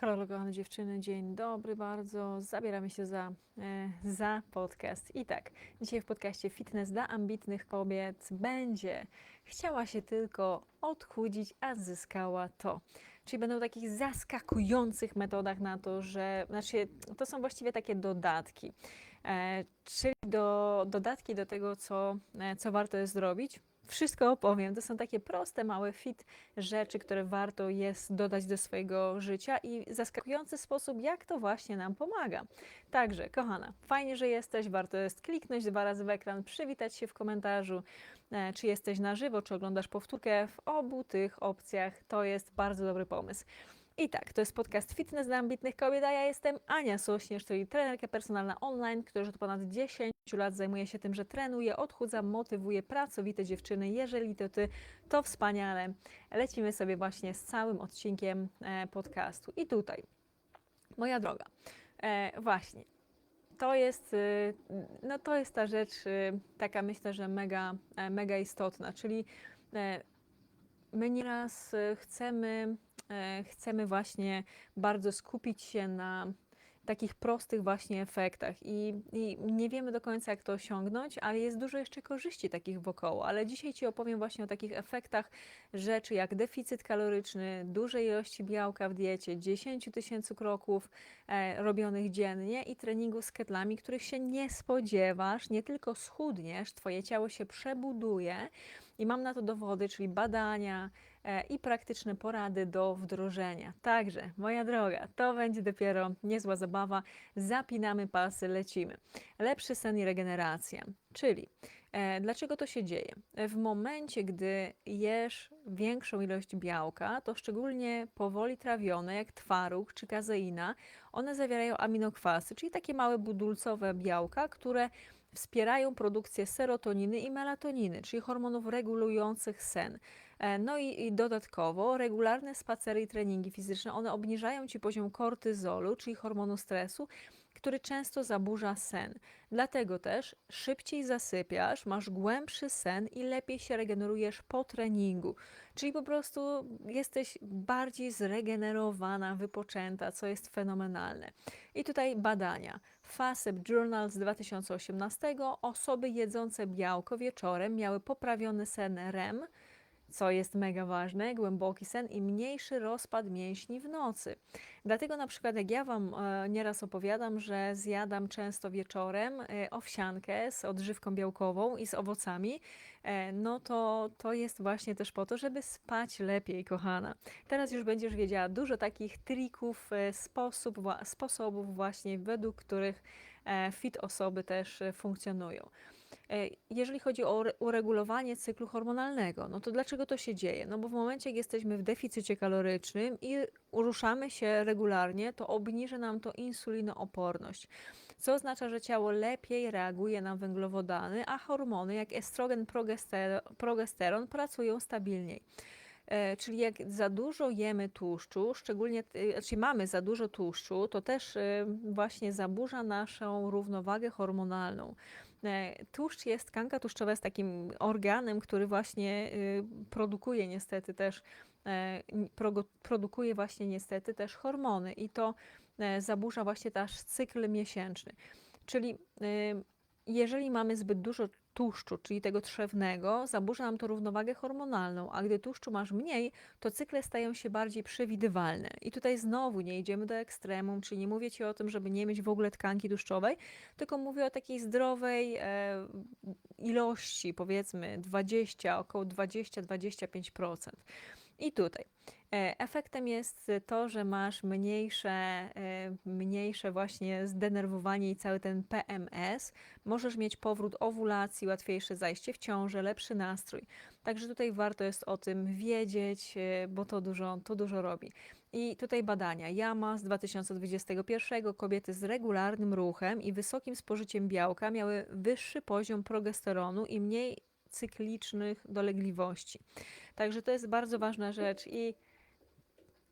Halo, kochane dziewczyny, dzień dobry bardzo. Zabieramy się za, e, za podcast. I tak, dzisiaj w podcaście Fitness dla ambitnych kobiet będzie chciała się tylko odchudzić, a zyskała to. Czyli będą takich zaskakujących metodach na to, że znaczy, to są właściwie takie dodatki. E, czyli do, dodatki do tego, co, e, co warto jest zrobić. Wszystko opowiem. To są takie proste, małe fit rzeczy, które warto jest dodać do swojego życia i zaskakujący sposób, jak to właśnie nam pomaga. Także, kochana, fajnie, że jesteś. Warto jest kliknąć dwa razy w ekran, przywitać się w komentarzu, e, czy jesteś na żywo, czy oglądasz powtórkę. W obu tych opcjach to jest bardzo dobry pomysł. I tak, to jest podcast Fitness dla ambitnych kobiet, a ja jestem Ania Sośnierz, czyli trenerka personalna online, która już od ponad 10 lat zajmuje się tym, że trenuje, odchudzam, motywuje pracowite dziewczyny. Jeżeli to Ty, to wspaniale. Lecimy sobie właśnie z całym odcinkiem e, podcastu. I tutaj, moja droga, e, właśnie, to jest, y, no to jest ta rzecz y, taka myślę, że mega, e, mega istotna, czyli my nieraz y, chcemy chcemy właśnie bardzo skupić się na takich prostych właśnie efektach i, i, nie wiemy do końca, jak to osiągnąć, ale jest dużo jeszcze korzyści takich wokoło. Ale dzisiaj Ci opowiem właśnie o takich efektach rzeczy jak deficyt kaloryczny, duże ilości białka w diecie, 10 tysięcy kroków e, robionych dziennie i treningu z ketlami, których się nie spodziewasz, nie tylko schudniesz, Twoje ciało się przebuduje i mam na to dowody, czyli badania, E, i praktyczne porady do wdrożenia. Także, moja droga, to będzie dopiero niezła zabawa. Zapinamy pasy, lecimy. Lepszy sen i regeneracja. Czyli e, dlaczego to się dzieje? W momencie, gdy jesz większą ilość białka, to szczególnie powoli trawione, jak twaróg czy kazeina, one zawierają aminokwasy, czyli takie małe budulcowe białka, które wspierają produkcję serotoniny i melatoniny, czyli hormonów regulujących sen. E, no i, dodatkowo regularne spacery i treningi fizyczne, one obniżają Ci poziom kortyzolu, czyli hormonu stresu, który często zaburza sen. Dlatego też szybciej zasypiasz, masz głębszy sen i lepiej się regenerujesz po treningu. Czyli po prostu jesteś bardziej zregenerowana, wypoczęta, co jest fenomenalne. I tutaj badania. FASEP Journal z 2018 osoby jedzące białko wieczorem miały poprawiony sen REM, co jest mega ważne, głęboki sen i mniejszy rozpad mięśni w nocy. Dlatego na przykład jak ja Wam e, nieraz opowiadam, że zjadam często wieczorem e, owsiankę z odżywką białkową i z owocami, e, no to to jest właśnie też po to, żeby spać lepiej, kochana. Teraz już będziesz wiedziała dużo takich trików, sposób, sposobów właśnie, według których fit osoby też funkcjonują. E, jeżeli chodzi o uregulowanie cyklu hormonalnego, no to dlaczego to się dzieje? No bo w momencie, jak jesteśmy w deficycie kalorycznym i ruszamy się regularnie, to obniży nam to insulinooporność, co oznacza, że ciało lepiej reaguje na węglowodany, a hormony jak estrogen, progesteron pracują stabilniej. E, czyli jak za dużo jemy tłuszczu, szczególnie, e, znaczy mamy za dużo tłuszczu, to też właśnie zaburza naszą równowagę hormonalną. Tłuszcz jest, tkanka tłuszczowa jest takim organem, który właśnie produkuje niestety też, produkuje właśnie niestety też hormony i to zaburza właśnie też cykl miesięczny. Czyli jeżeli mamy zbyt dużo tłuszczu, czyli tego trzewnego, zaburza nam to równowagę hormonalną, a gdy tłuszczu masz mniej, to cykle stają się bardziej przewidywalne. I tutaj znowu nie idziemy do ekstremum, czyli nie mówię Ci o tym, żeby nie mieć w ogóle tkanki tłuszczowej, tylko mówię o takiej zdrowej e, ilości, powiedzmy 20, około 20-25%. I tutaj efektem jest to, że masz mniejsze, e, mniejsze właśnie zdenerwowanie i cały ten PMS. Możesz mieć powrót owulacji, łatwiejsze zajście w ciążę, lepszy nastrój. Także tutaj warto jest o tym wiedzieć, e, bo to dużo, to dużo robi. I tutaj badania JAMA z 2021 kobiety z regularnym ruchem i wysokim spożyciem białka miały wyższy poziom progesteronu i mniej cyklicznych dolegliwości. Także to jest bardzo ważna rzecz i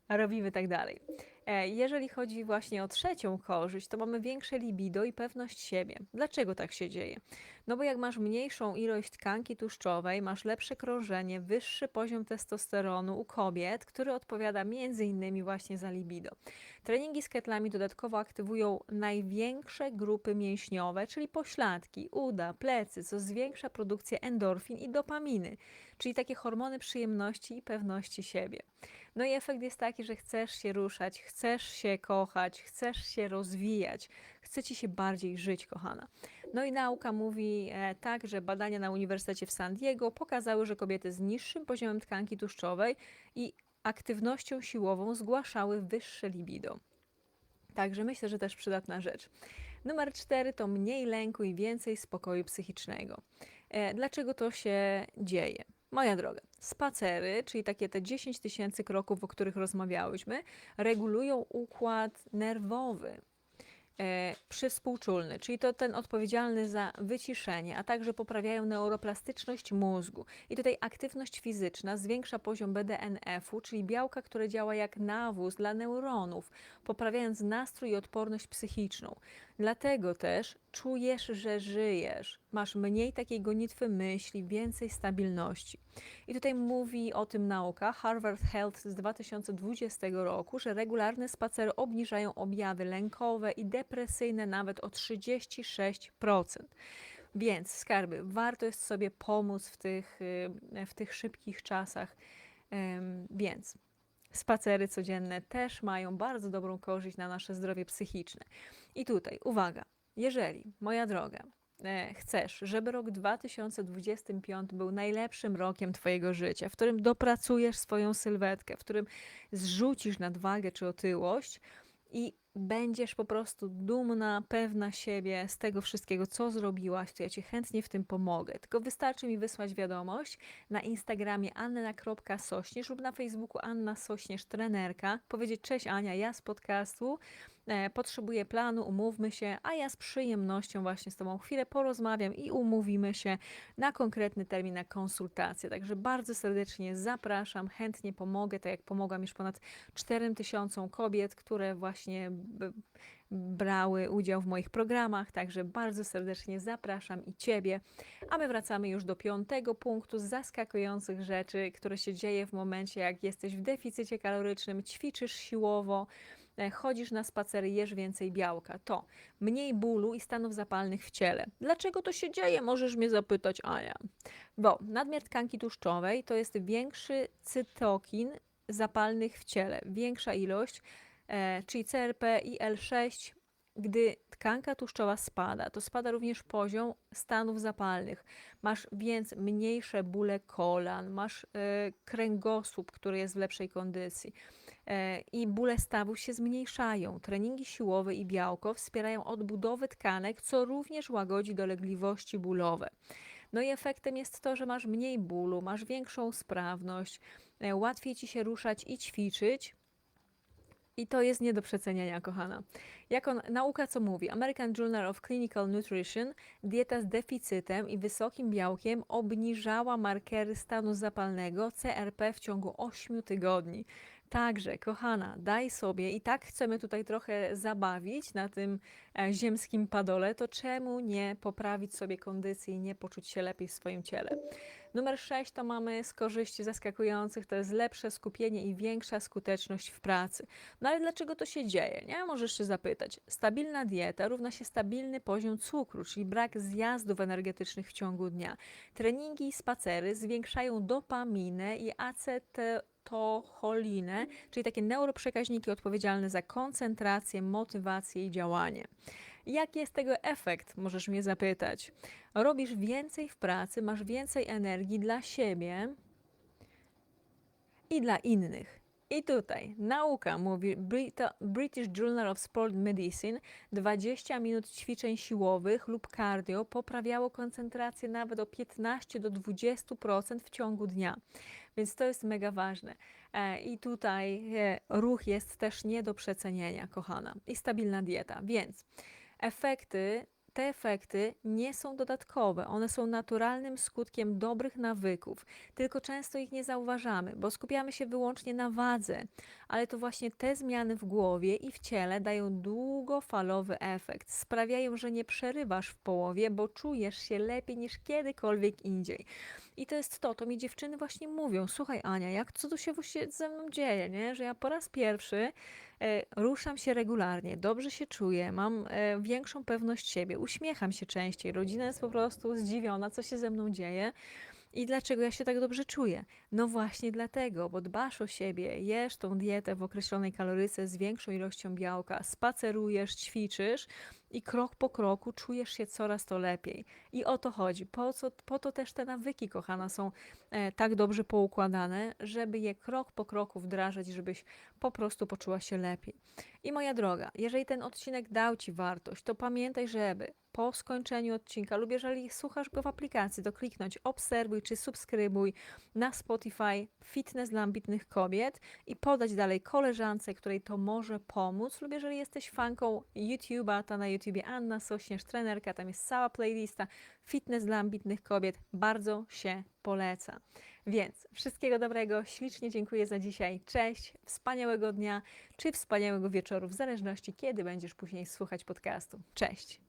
robimy tak dalej. E, jeżeli chodzi właśnie o trzecią korzyść, to mamy większe libido i pewność siebie. Dlaczego tak się dzieje? No bo jak masz mniejszą ilość tkanki tłuszczowej, masz lepsze krążenie, wyższy poziom testosteronu u kobiet, który odpowiada między innymi właśnie za libido. Treningi z ketlami dodatkowo aktywują największe grupy mięśniowe, czyli pośladki, uda, plecy, co zwiększa produkcję endorfin i dopaminy, czyli takie hormony przyjemności i pewności siebie. No i efekt jest taki, że chcesz się ruszać, chcesz się kochać, chcesz się rozwijać, chce ci się bardziej żyć, kochana. No i nauka mówi e, tak, że badania na Uniwersytecie w San Diego pokazały, że kobiety z niższym poziomem tkanki tłuszczowej i aktywnością siłową zgłaszały wyższe libido. Także myślę, że też przydatna rzecz. Numer cztery to mniej lęku i więcej spokoju psychicznego. E, dlaczego to się dzieje? Moja droga, spacery, czyli takie te 10 tysięcy kroków, o których rozmawiałyśmy, regulują układ nerwowy przywspółczulny, czyli to ten odpowiedzialny za wyciszenie, a także poprawiają neuroplastyczność mózgu. I tutaj aktywność fizyczna zwiększa poziom BDNF-u, czyli białka, które działa jak nawóz dla neuronów, poprawiając nastrój i odporność psychiczną. Dlatego też czujesz, że żyjesz, masz mniej takiej gonitwy myśli, więcej stabilności. I tutaj mówi o tym nauka Harvard Health z 2020 roku, że regularne spacery obniżają objawy lękowe i depresyjne nawet o 36%. Więc skarby, warto jest sobie pomóc w tych, y, w tych szybkich czasach. Więc spacery codzienne też mają bardzo dobrą korzyść na nasze zdrowie psychiczne. I tutaj, uwaga, jeżeli, moja droga, e, chcesz, żeby rok 2025 był najlepszym rokiem Twojego życia, w którym dopracujesz swoją sylwetkę, w którym zrzucisz nadwagę czy otyłość i będziesz po prostu dumna, pewna siebie z tego wszystkiego, co zrobiłaś, to ja Ci chętnie w tym pomogę. Tylko wystarczy mi wysłać wiadomość na Instagramie anna.sośnierz lub na Facebooku Anna Sośnierz trenerka, powiedzieć cześć Ania, ja z podcastu, potrzebuję planu, umówmy się, a ja z przyjemnością właśnie z Tobą chwilę porozmawiam i umówimy się na konkretny termin, na konsultację. Także bardzo serdecznie zapraszam, chętnie pomogę, tak jak pomogłam już ponad 4 tysiącom kobiet, które właśnie brały udział w moich programach, także bardzo serdecznie zapraszam i Ciebie. A my wracamy już do piątego punktu zaskakujących rzeczy, które się dzieje w momencie, jak jesteś w deficycie kalorycznym, ćwiczysz siłowo, e, chodzisz na spacery, jesz więcej białka. To mniej bólu i stanów zapalnych w ciele. Dlaczego to się dzieje? Możesz mnie zapytać, Ania. Bo nadmiar tkanki tłuszczowej to jest większy cytokin zapalnych w ciele, większa ilość E, czyli CRP i L6, gdy tkanka tłuszczowa spada, to spada również poziom stanów zapalnych. Masz więc mniejsze bóle kolan, masz e, kręgosłup, który jest w lepszej kondycji e, i bóle stawów się zmniejszają. Treningi siłowe i białko wspierają odbudowę tkanek, co również łagodzi dolegliwości bólowe. No i efektem jest to, że masz mniej bólu, masz większą sprawność, łatwiej ci się ruszać i ćwiczyć, i to jest nie do przecenienia, kochana. Jako nauka co mówi? American Journal of Clinical Nutrition, dieta z deficytem i wysokim białkiem obniżała markery stanu zapalnego CRP w ciągu 8 tygodni. Także, kochana, daj sobie i tak chcemy tutaj trochę zabawić na tym e, ziemskim padole, to czemu nie poprawić sobie kondycji i nie poczuć się lepiej w swoim ciele? Numer 6 to mamy z korzyści zaskakujących, to jest lepsze skupienie i większa skuteczność w pracy. No ale dlaczego to się dzieje? Nie? Możesz się zapytać. Stabilna dieta równa się stabilny poziom cukru, czyli brak zjazdów energetycznych w ciągu dnia. Treningi i spacery zwiększają dopaminę i acetocholinę, czyli takie neuroprzekaźniki odpowiedzialne za koncentrację, motywację i działanie. Jaki jest tego efekt, możesz mnie zapytać. Robisz więcej w pracy, masz więcej energii dla siebie i dla innych. I tutaj nauka mówi British Journal of Sport Medicine 20 minut ćwiczeń siłowych lub cardio poprawiało koncentrację nawet o 15 do 20% w ciągu dnia. Więc to jest mega ważne. E, I tutaj e, ruch jest też nie do przecenienia, kochana. I stabilna dieta. Więc efekty te efekty nie są dodatkowe, one są naturalnym skutkiem dobrych nawyków, tylko często ich nie zauważamy, bo skupiamy się wyłącznie na wadze, ale to właśnie te zmiany w głowie i w ciele dają długofalowy efekt, sprawiają, że nie przerywasz w połowie, bo czujesz się lepiej niż kiedykolwiek indziej. I to jest to, to mi dziewczyny właśnie mówią, słuchaj Ania, jak co tu się właśnie ze mną dzieje, nie? że ja po raz pierwszy e, ruszam się regularnie, dobrze się czuję, mam e, większą pewność siebie, uśmiecham się częściej, rodzina jest po prostu zdziwiona, co się ze mną dzieje. I dlaczego ja się tak dobrze czuję? No właśnie dlatego, bo dbasz o siebie, jesz tą dietę w określonej kaloryce z większą ilością białka, spacerujesz, ćwiczysz i krok po kroku czujesz się coraz to lepiej. I o to chodzi. Po, co, po to też te nawyki, kochana, są e, tak dobrze poukładane, żeby je krok po kroku wdrażać, żebyś po prostu poczuła się lepiej. I moja droga, jeżeli ten odcinek dał Ci wartość, to pamiętaj, żeby po skończeniu odcinka lub jeżeli słuchasz go w aplikacji, to kliknąć obserwuj czy subskrybuj na Spotify Fitness dla ambitnych kobiet i podać dalej koleżance, której to może pomóc lub jeżeli jesteś fanką YouTube'a, to na YouTubie Anna Sośnierz, trenerka, tam jest cała playlista Fitness dla ambitnych kobiet, bardzo się poleca. Więc wszystkiego dobrego, ślicznie dziękuję za dzisiaj, cześć, wspaniałego dnia czy wspaniałego wieczoru, w zależności kiedy będziesz później słuchać podcastu. Cześć!